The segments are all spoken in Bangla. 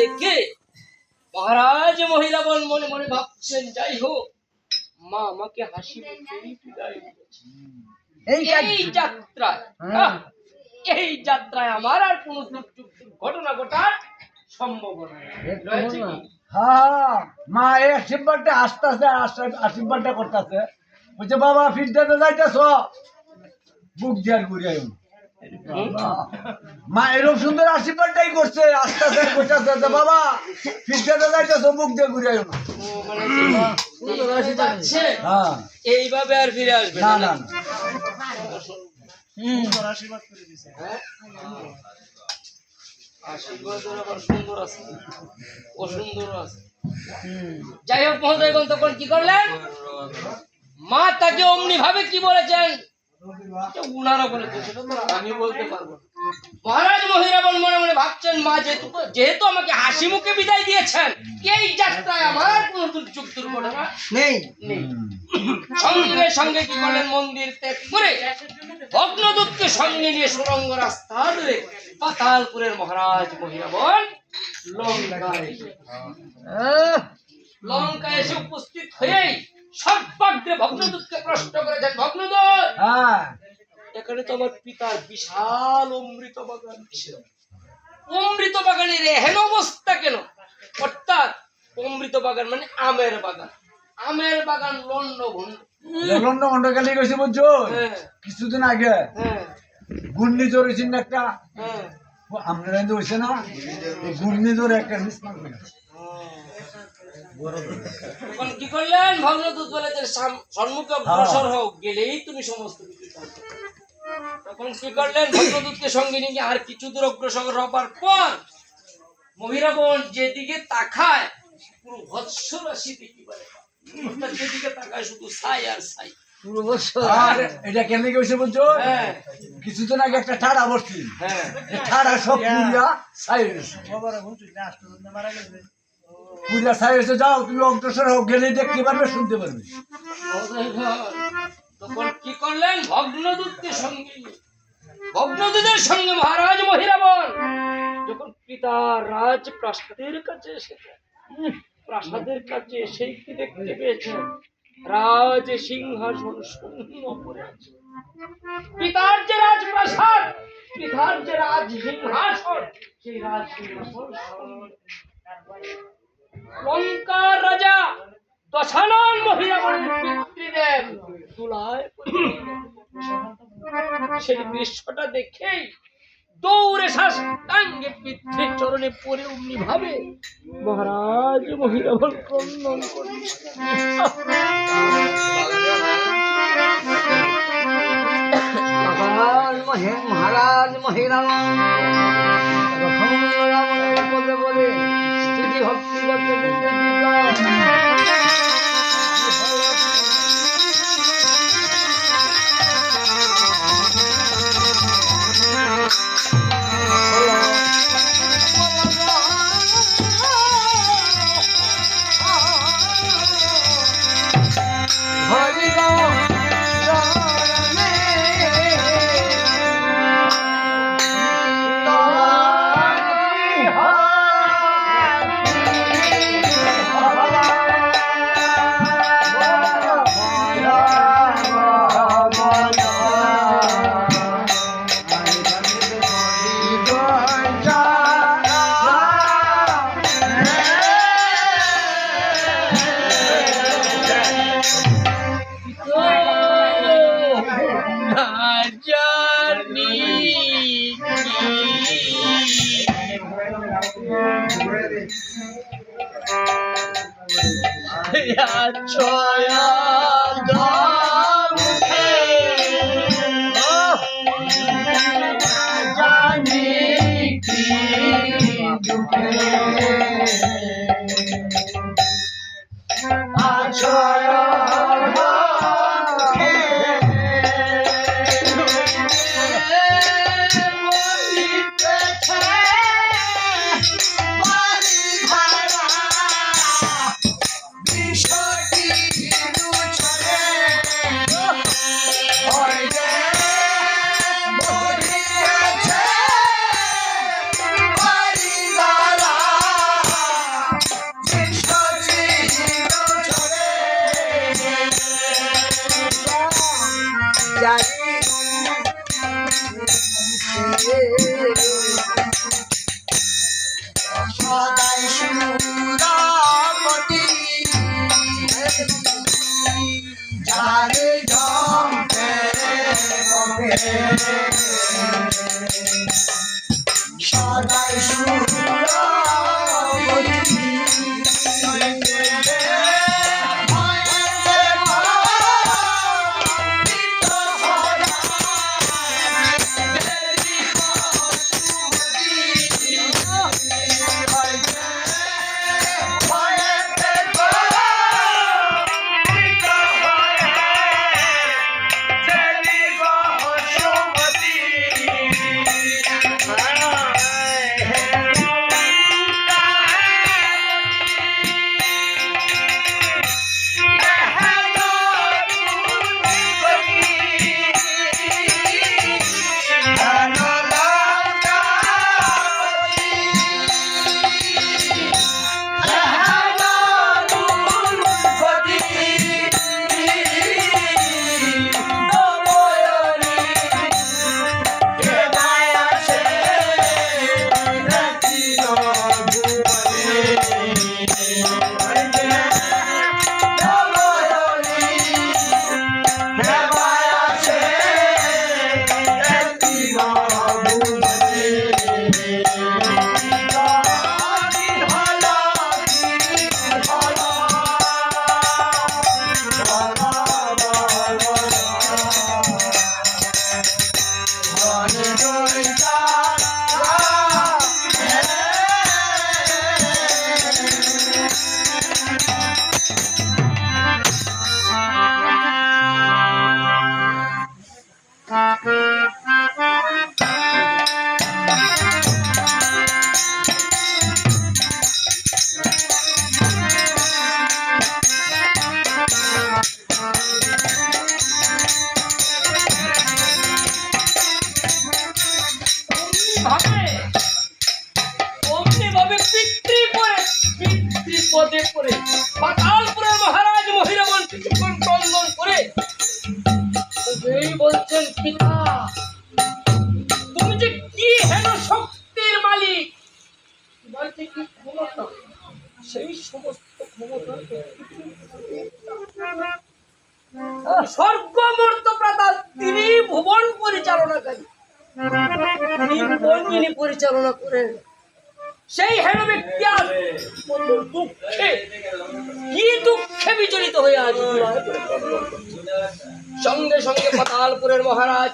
দেখে মহারাজ মহিলাবন মনে মনে ভাবছেন যাই হোক মা আমাকে হাসি। এই যাত্রায় এই যাত্রায় আমার আর কোনো ঘটনা ঘটার সম্ভাবনা। হ্যাঁ মা এই আশীর্বাদটা আশীর্বাদটা করতেছে। বলছে বাবা ফিরতে যাইতেছ। বুক দিয়ার ঘুরে মা এরকম সুন্দর আশীর্বাদটাই করছে। আস্তে আস্তে করতেছে যে বাবা ফিরতে যাইতেছ বুক দিয়ে ঘুরে মানে এইভাবে হ্যাঁ। এইভাবে আর ফিরে আসবে না। না। হ্যাঁ? যাই হোক মহোদয়গণ তখন কি করলেন? মা তাকে অমনি ভাবে কি বলেছেন? উনারা বলেছেন আমি বলতে পারব মহারাজ মহিরাবন মনে মনে ভাবছেন মা যেহেতু যেহেতু আমাকে হাসি মুখে বিদায় দিয়েছেন এই যাত্রায় আমার কোনো দুর্যোগ দুর্ঘটনা নেই। নেই। সঙ্গে সঙ্গে কি করলেন? মন্দির ত্যাগ করে ভগ্নদূতকে সঙ্গে নিয়ে সুরঙ্গ রাস্তা ধরে পাতালপুরের মহারাজ মহিরাবন লঙ্কায় লঙ্কায় এসে উপস্থিত হয়েই সর্বাগ্রে ভগ্নদূতকে প্রশ্ন করেছেন ভগ্নদূত হ্যাঁ। এখানে তো আমার পিতার বিশাল অমৃত বাগান ছিল অমৃত বাগানের এহেন অবস্থা কেন? অর্থাৎ অমৃত বাগান মানে আমের বাগান। আমের বাগান লন্ড ভন্ড লন্ড মন্ডকালি গেছে বুঝছ? হ্যাঁ। কিছুদিন আগে হ্যাঁ। ঘূর্ণিঝড় হয়েছে না একটা। হ্যাঁ। আমরা হয়েছে না? এই ঘূর্ণিঝড় একটা তখন কি করলেন? ভগ্নদূত সাম- সম্মুখে অগ্রসর হোক গেলেই তুমি সমস্ত কিছু তখন কি করলেন? ভগ্নদূতকে সঙ্গে নিয়ে আর কিছু দূর অগ্রসর হবার পর মহিরাবন যেদিকে তাকায় পুরো ভৎস রাশি দেখি পারে যেদিকে তাকায় শুধু ছাই আর ছাই। আর এটা গেছে বুঝছ হ্যাঁ। কিছুদিন আগে একটা ঠাড়া বসছি হ্যাঁ। ঠাড়া সব পুরিয়া ছাই হয়েছে পুরিয়া ছাই হয়েছে যাও, তুমি অগ্রসর হোক গেলে দেখতে পারবে শুনতে পারবে। তখন কি করলেন? ভগ্নদূতকে সঙ্গে। ভগ্নদূতের সঙ্গে মহারাজ মহিরাবন। যখন পিতার রাজ প্রাসাদের কাছে এসেছেন প্রাসাদের কাছে সেই কি দেখতে পেয়েছেন? রাজ সিংহাসন শূন্য পড়ে আছে। পিতার যে রাজপ্রাসাদ, পিতার যে রাজ সিংহাসন সেই রাজ সিংহাসন। লঙ্কার রাজা দশানন মহিরাবনের পিতৃদেব। তুলায় সেই দৃশ্যটা দেখেই দৌড়ে সাষ্টাঙ্গে পিতৃর চরণে পড়ে অমনি ভাবে, মহারাজ মহিরাবন ক্রন্দন মহারাজ, মহে- স্বর্গমর্তপ্রাতা তিনি ভুবন পরিচালনাকারী। তিনি পরিচালনা করেন? সেই হেন ব্যক্তি আজ দুঃখে কি দুঃখে বিচলিত হয়ে আজ। সঙ্গে সঙ্গে পাতালপুরের মহারাজ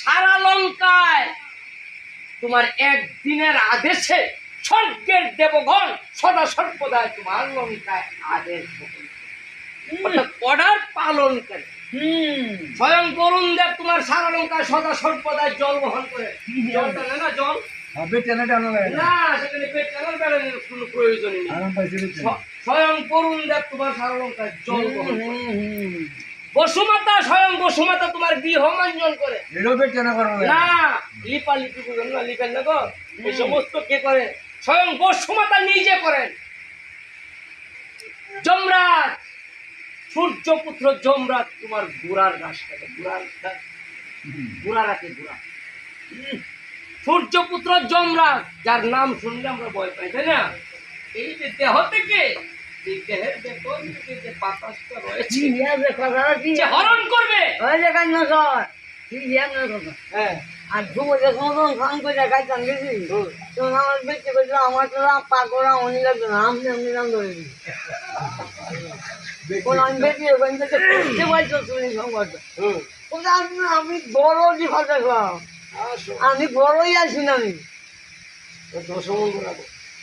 সারা লঙ্কায়। তোমার একদিনের আদেশে স্বর্গের দেবগণ সদা সর্বদাই তোমার লঙ্কায় আদেশ অর্ডার পালন করে। স্বয়ং বরুণ দেব তোমার সারা লঙ্কায় সদা সর্বদাই জল বহন করে। জল? টেনে না পাইছে স্বয়ং বরুণ দেব তোমার সারা লঙ্কায় জল বহন। বসুমাতা স্বয়ং বসুমাতা তোমার গৃহ মাঞ্জন করে। না? না লিপা লিপি বুঝুন না লিপেন না গো। এই সমস্ত কে করে স্বয়ং বসুমাতা নিজে করেন। যমরাজ সূর্যপুত্র যমরাজ তোমার গুড়ার গাছ কাটে গুড়ার গুড়া রাখে গুড়া। উম, সূর্যপুত্র যমরাজ যার নাম শুনলে আমরা ভয় পাই তাই না? এই যে দেহ থেকে এই দেহের ভেতর থেকে যে বাতাসটা রয়েছে কি আছে যে হরণ করবে? ওই যে কাজ না কর কি কথা? হ্যাঁ। আর তুমি যে সমতন ফান করে দেখাই চান গেছি তো আমার তো পাকোড়া অনি লাগবে না আমি নাম ধরে কোন আমি বেঁচে ওখান থেকে করতে পারছ তুমি সংবাদটা। আমি আমি বড় ডিফল্ট দেখলাম। আমি বড়ই আছি না আমি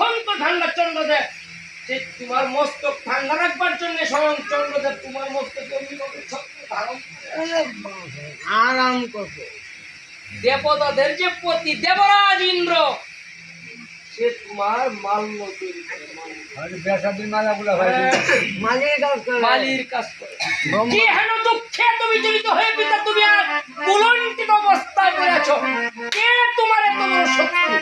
অত্যন্ত ঠান্ডা চন্দ্রদেব। যে তোমার মস্তক ঠান্ডা রাখবার জন্য স্বয়ং চন্দ্রদেব তোমার মস্তকে ছত্র ধারণ আরাম করবে দেবতাদের যে পতি দেবরাজ ইন্দ্র সে তোমার তৈরি করে মালা গুলা কাজ করে। মালির কাজ করে। কি হেন দুঃখে তুমি জড়িত হয়ে পিতা তুমি আর কুলন্টিত অবস্থায় পড়ে আছো? কে তোমার এত বড় শত্রু?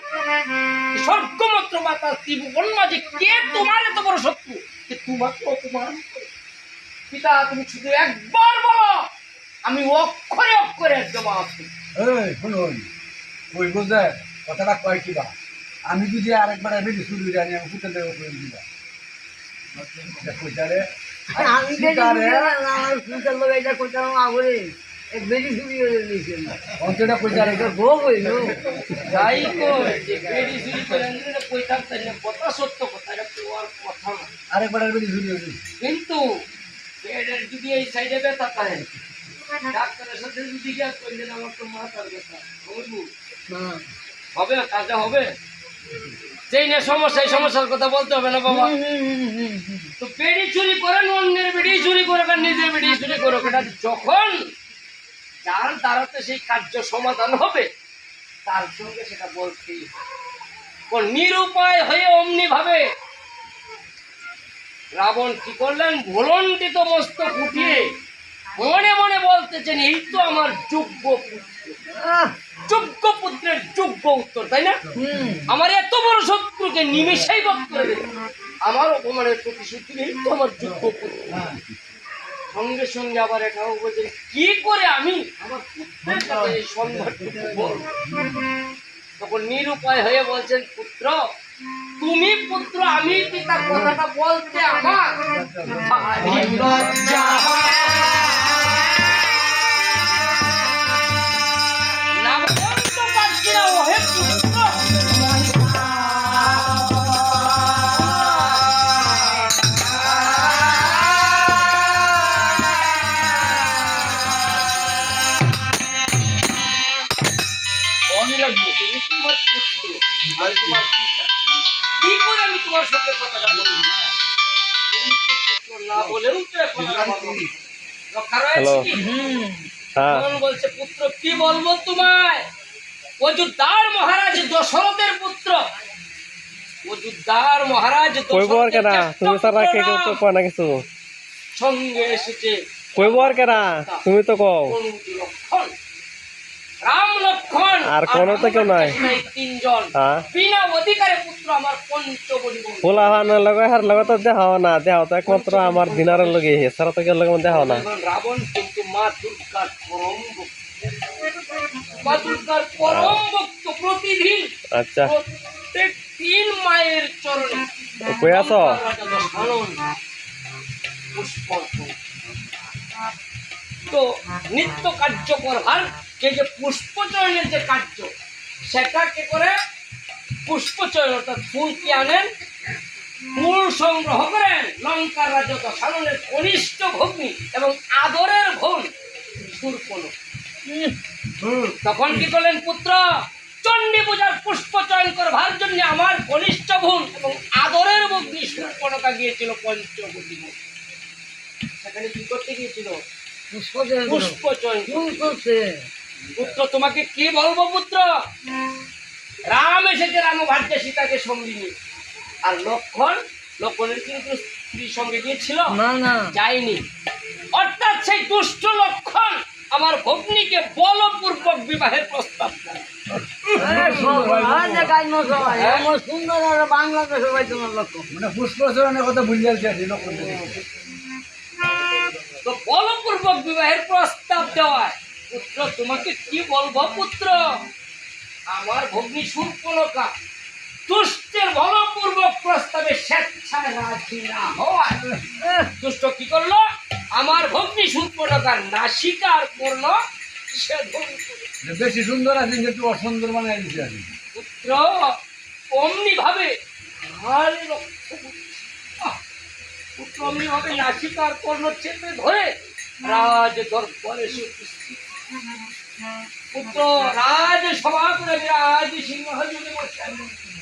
স্বর্গমাত্র মাতা ত্রিভুবন মাঝে কে তোমার এত বড় শত্রু? যে তোমাকে অপমান পিতা তুমি শুধু একবার বলো আমি অক্ষরে অক্ষরে জবাব দেব এই শুনুন। ওই কথাটা কয় কিবা আমি যদি আরেকবার বেশি শুরু জানি আমি কুতে দেবো করে আমি আগে। এক চুরি হয়ে অন্তটা হইল। যাই চুরি করে কথা সত্য কথা এটা তোমার কথা আরেকবার হয়েছে কিন্তু যদি এই সাইডে ব্যথা থাকে ডাক্তারের সাথে যদি গিয়া করলেন আমার তো মাথার ব্যথা। বুঝব হবে কাজে হবে? যেই না সমস্যা, এই সমস্যার কথা বলতে হবে না বাবা। তো চুরি অন্যের বেড়ি চুরি নিজের বেড়ি চুরি যখন যার দ্বারাতে সেই কার্য সমাধান হবে, তার সঙ্গে সেটা বলতেই হবে। নিরুপায় হয়ে অমনি ভাবে রাবণ কি করলেন? ভুলন্টিত মস্ত ফুটিয়ে মনে মনে বলতেছেন, এই তো আমার যোগ্য পুত্র। যোগ্য পুত্রের যোগ্য উত্তর তাই না? আমার এত বড় শত্রুকে নিমেষেই বধ করে দেবে আমার অপমানের প্রতিশ্রুতি নেই তো আমার যোগ্য পুত্র। সঙ্গে সঙ্গে আবার এটাও বলছে কি করে আমি আমার পুত্রের কাছে এই তখন নিরুপায় হয়ে বলছেন পুত্র তুমি পুত্র আমি পিতা কথাটা বলতে আমার আমি তোমার কি করে আমি তোমার সঙ্গে কথাটা বলব না? তুমি তো পুত্র না বলেও তো এখন রক্ষা রয়েছে কি? বলছে পুত্র কি বলব তোমায়? অযোধ্যার মহারাজ দশরথের পুত্র। অযোধ্যার মহারাজ কইব কেনা? তুমি কে কেউ তো কয় না কিছু। সঙ্গে এসেছে কইব আর কেনা? তুমি তো কও। লক্ষণ আর কোনো তো কেউ নাই। হ্যাঁ। বিনা অধিকারে পুত্র আমার পঞ্চবলী বন্ধু। লগে হার লগে তো দেখাও না দেখাও তো একমাত্র আমার দিনারের লগে এছাড়া তো কেউ লগে দেখাও না। রাবণ কিন্তু মা দুর্গার পরম মা দুর্গার পরম ভক্ত প্রতিদিন। আচ্ছা। প্রত্যেক দিন মায়ের চরণে। কই আছো? পুষ্পার্পণ। তো নিত্য কার্য করবার যে যে পুষ্পচয়নের যে কার্য সেটা কে করে পুষ্পচয়ন অর্থাৎ ফুল কি আনেন ফুল সংগ্রহ করেন লঙ্কার রাজা দশাননের কনিষ্ঠ ভগ্নী এবং আদরের ভোন হুম, তখন কি করলেন পুত্র চণ্ডী পূজার পুষ্প চয়ন করবার জন্য আমার কনিষ্ঠ বোন এবং আদরের ভগ্নী সুরপলকা গিয়েছিল পঞ্চবতী। সেখানে কি করতে গিয়েছিল? পুষ্প পুত্র তোমাকে কি বলব পুত্র? রাম এসেছে রাম ভাগ্যে সীতাকে সঙ্গী নিয়ে। আর লক্ষণ লক্ষণের কিন্তু স্ত্রী সঙ্গে গিয়েছিল? না না। যায়নি। অর্থাৎ সেই দুষ্ট লক্ষণ আমার ভগ্নীকে বলপূর্বক বিবাহের প্রস্তাব দেয়। এই সবাই দেখাই না সবাই এমন সুন্দর আর বাংলাদেশে তোমার লক্ষ্য মানে কথা ভুলে যাচ্ছে। তো বলপূর্বক বিবাহের প্রস্তাব দেওয়ায় পুত্র তোমাকে কি বলব পুত্র আমার ভগ্নী সুর্পলকা দুষ্টের বলপূর্বক প্রস্তাবে স্বেচ্ছায় রাজি না হওয়ায় দুষ্ট কি করল আমার ভগ্নী সুর্পলকার না স্বীকার করল। বেশি সুন্দর আছে কিন্তু অসুন্দর কি। পুত্র অমনি ভাবে আর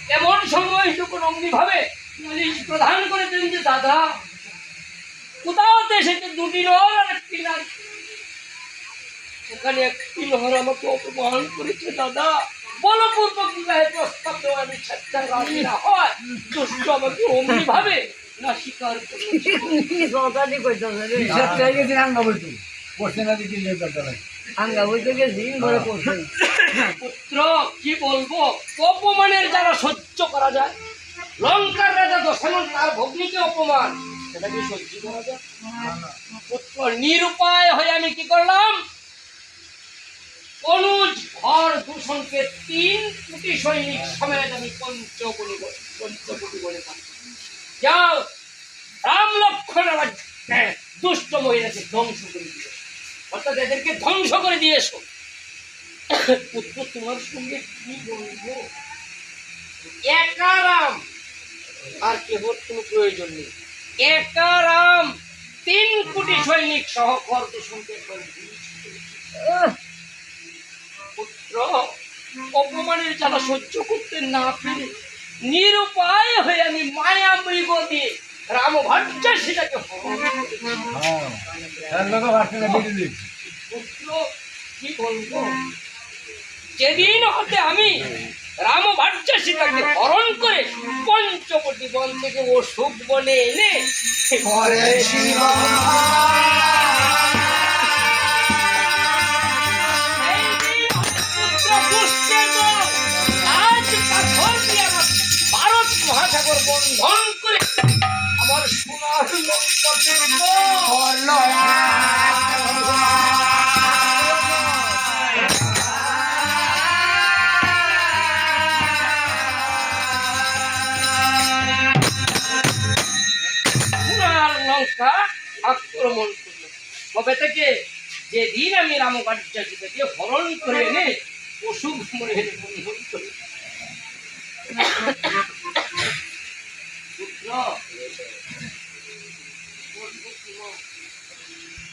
এমন সময় যখন অমনি ভাবে প্রধান করে দিলেন যে, দাদা, কোথাও তো দুটি নর আর একটি সেখানে একটি নহর আমাকে অপমান করেছে, দাদা। বলপূর্বক বিবাহের প্রস্তাব দেওয়া আমি স্বেচ্ছায় রাজি না হয়। আমাকে অমনি ভাবে পুত্র কি বলব? অপমানের যারা সহ্য করা যায়। লঙ্কার রাজা দশমন তার ভগ্নীকে অপমান। সেটা কি সহ্য করা যায়? পুত্র নিরুপায় হয়ে আমি কি করলাম? অনুজ ঘর দূষণকে তিন কোটি সৈনিক সমেত আমি পঞ্চগুণী বলে পঞ্চগুণী বলে থাকি যাও। রাম লক্ষণ আমার হ্যাঁ, দুষ্ট মহিলাকে ধ্বংস করে দিও অর্থাৎ এদেরকে ধ্বংস করে দিয়ে এসো। পুত্র তোমার সঙ্গে কি বলব? একা আর কেহ কোনো প্রয়োজন নেই। একা তিন কোটি সৈনিক সহ খর্দ সঙ্গে পুত্র অপমানের জ্বালা সহ্য করতে না পেরে নিরুপায় হয়ে আমি মায়া মৃগ দিয়ে রাম ভাজ্যা সেটাকে। হ্যাঁ কি বলব? যেদিন হতে আমি রাম ভাজ্য সীতাকে হরণ করে পঞ্চবটি বন থেকে ও সুখ বনে এনে করে বন্ধন করে আমার সোনার লঙ্কা ফিরবো। লঙ্কা আক্রমণ করল কবে থেকে যেদিন আমি রামকার্য থেকে হরণ করে এনে অসুখ মনে বন্ধন করে Yo.